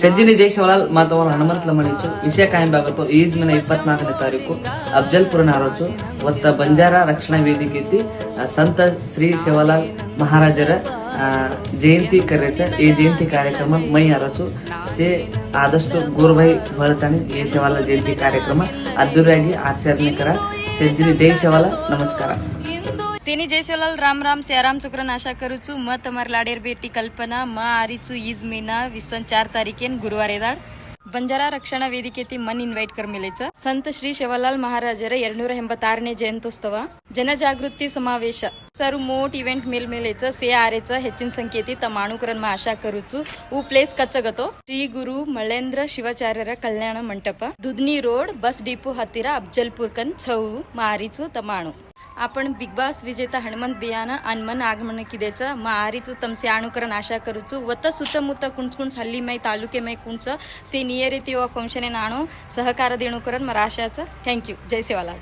ಸಜ್ಜಿನಿ ಜೈಶವಾಲಾಲ್ ಮತ್ತು ಅವನ ಹನುಮಂತ ಲಮಣಿಚು, ವಿಷಯ ಕಾಯಂಬಾಗತ್ತು ಈಜ್ಮಿನ ಇಪ್ಪತ್ನಾಲ್ಕನೇ ತಾರೀಕು ಅಫ್ಜಲ್ಪುರ ನಾರೋಚು ಒತ್ತ ಬಂಜಾರ ರಕ್ಷಣಾ ವೇದಿಕೆ ಸಂತ ಶ್ರೀ ಶಿವಲಾಲ್ ಮಹಾರಾಜರ ಜಯಂತಿ ಕರೆಚ ಈ ಜಯಂತಿ ಕಾರ್ಯಕ್ರಮ ಮೈ ಅರಚು. ಸೇ, ಆದಷ್ಟು ಗುರುಭೈ ಬಳತಾನೆ ಈ ಶಿವಾಲ ಜಯಂತಿ ಕಾರ್ಯಕ್ರಮ. ಅದ್ದೂರಿಯಾಗಿ ಆಚರಣೆ ಕರ. ಸಜ್ಜಿನಿ ಜೈ ಶಿವಾಲ ನಮಸ್ಕಾರ. सेनी जयसोलाल राम राम सियाराम चुकरन आशा करूचू म तमर लाडेर बेटी कल्पना म आरीचू ईज मेना विसन चार तारीखेन गुरुवार येदाळ ಬಂಜಾರ ರಕ್ಷಣಾ ವೇದಿಕೆ ಮನ್ ಇನ್ವೈಟ್ ಕರ್ಮಿಲೇಚ ಸಂತ ಶ್ರೀ ಶಿವಲಾಲ್ ಮಹಾರಾಜರ ಎರಡ್ನೂರ ಎಂಬತ್ತಾರನೇ ಜಯಂತ್ಯೋತ್ಸವ ಜನಜಾಗೃತಿ ಸಮಾವೇಶ ಸರ್ ಮೋಟ್ ಇವೆಂಟ್ ಮೇಲ್ ಮೇಲೆಚ ಸೇ ಆರೆಚ ಹೆಚ್ಚಿನ ಸಂಖ್ಯೆತಿ ತಮ್ಮ ಅಣುಕರನ್ನ ಆಶಾ ಕರುಚು ಊ ಪ್ಲೇಸ್ ಕಚ್ಚಗತೋ ಶ್ರೀ ಗುರು ಮಳೇಂದ್ರ ಶಿವಾಚಾರ್ಯರ Kalyana Mantapa ದುದ್ನಿ road bus depot ಹತ್ತಿರ ಅಫ್ಜಲ್ಪುರ್ ಕನ್ ಛವು ಮಾರಿಚು ತಮಾಣು आपण बिग बॉस विजेता हनुमंत बियाणं अनमन आगमन किदेचं म आरीचू तमसे अनुकरण आशा करूचू वत सुतमुत कुणकुण हल्ली मै तालुके मै कुंच से नियरिती व फंक्शने नाणू सहकार देणू करण मराशाचं थँक्यू जय सेवालाल.